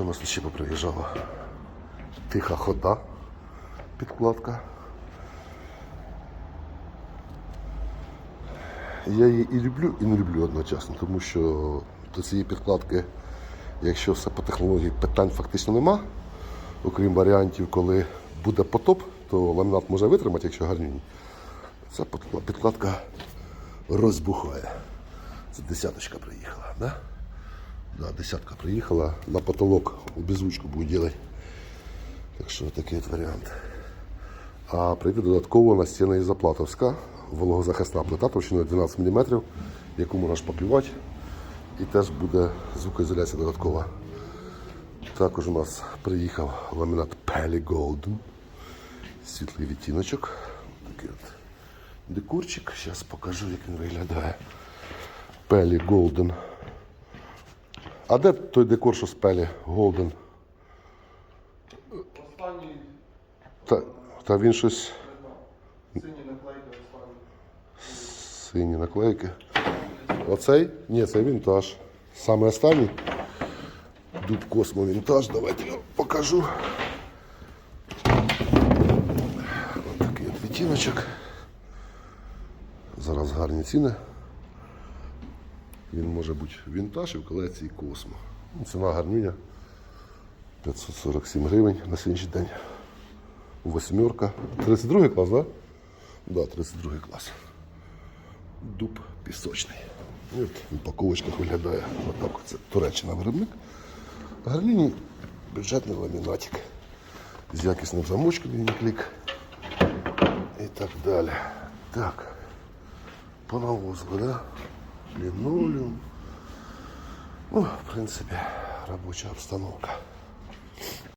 У нас ще поприїжджало? Тиха хода, підкладка. Я її і люблю, і не люблю одночасно, тому що до цієї підкладки, якщо все по технології, питань фактично нема. Окрім варіантів, коли буде потоп, то ламінат може витримати, якщо гарнюні. Ця підкладка розбухає. Це десяточка приїхала, да? Да, десятка приїхала. На потолок безручку буду робити. Так що такий от варіант. А прийде додатково на настінна ізоплатовська вологозахисна плита товщиною 12 мм, яку можна шпаклювати. І теж буде звукоізоляція додаткова. Також у нас приїхав ламінат Peli Golden. Світлий відтіночок. Такий от декорчик. Зараз покажу, як він виглядає. Peli Golden. А де той декор, що Peli Golden? Останній Та, та він щось синій наклейка останній. сині наклейки. Оцей? Ні, це вінтаж. Саме останній. Дуб Космо вінтаж. Давайте я покажу. Ось такий от відтіночок. Зараз гарні ціни. Він може бути вінтаж і в колекції Космо. Ну, Ціна гарнюня. 547 гривень на сьогоднішній день. Восьмерка. 32 клас, так? Да? Да, 32 клас. Дуб пісочний. І от в виглядає отак. Це Туреччина виробник. Гарнійний бюджетний ламінатик. З якісним замочком він клік І так далі. Так. Понавозили, да? Лінолеум. Ну, в принципе, рабочая обстановка.